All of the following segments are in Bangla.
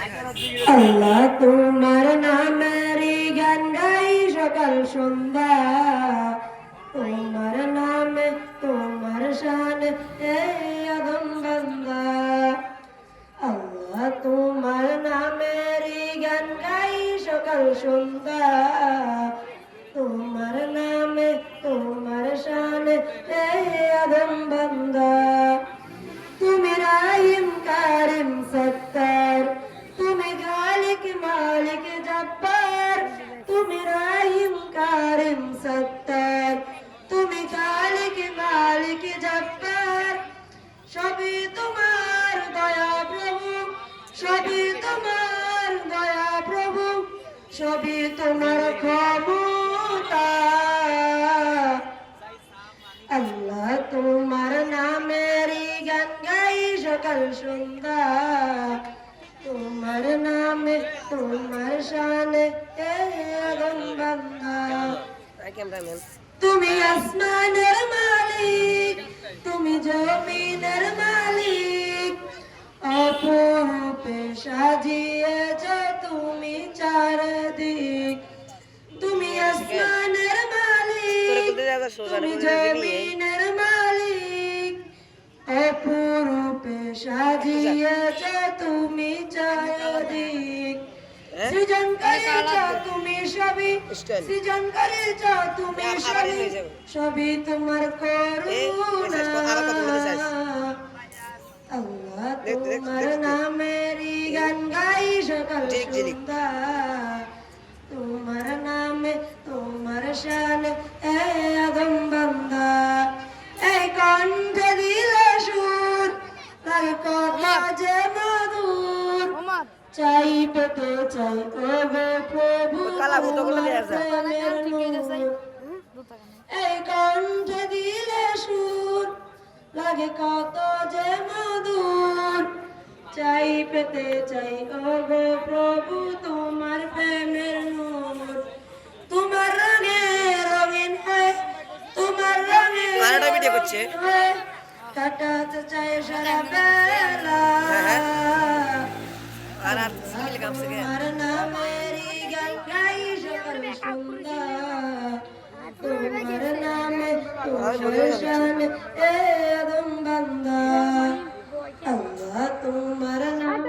আল্লাহ তোমার নামের গান গাই সকাল সন্ধ্যা। তোমার নামে তোমার শান এই আদম বান্দা। আল্লাহ তোমার নামের গান গাই সকাল সন্ধ্যা। তোমার নামে তোমার শান এই সত্তার। তুমি খালিক মালিক জব্বার সবই তোমার দয়া প্রভু। সবই তোমার দয়া প্রভু। সবই তোমার ক্ষমতা। আল্লাহ তোমার নামের গান গাই সকাল সন্ধ্যা। তোমার নামে, তোমার শানে এ আদম বান্দা তুমি আসমানের মালিক তুমি জমিনের মালিক। অপরূপে সাজিয়েছ তুমি চারদিক। তুমি আসমানের মালিক তুমি জমিনের মালিক। অপরূপে সাজিয়েছ তুমি চারদিক। সৃজন তুমি সবই সৃজন তুমি সবই সবই তোমার করুণা। আল্লাহ তোমার নামের গান গাই সকাল সন্ধ্যা। তোমার নামে তোমার শান এ আদম বান্দা। এই কণ্ঠে দিলে সুর তার কথা যে মধুর চাই পেতে চাই ও গো প্রভু তোমার এই কণ্ঠে দিলে সুর লাগে কত যে মধুর। চাই পেতে চাই ও গো প্রভু তোমার প্রেমের নূর তোমার রঙে রঙিন হয় তোমার রঙে হয়, কাটাতে চাই সারা বেলা। আর আর once again. আল্লাহ তোমার নাম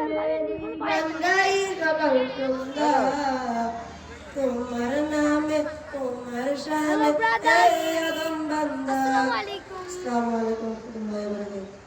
বান্দাই সকাল সুন্দর তোমার নামে তোমার শানে তাই আদম বান্দা আসসালামু আলাইকুম আসসালামু আলাইকুম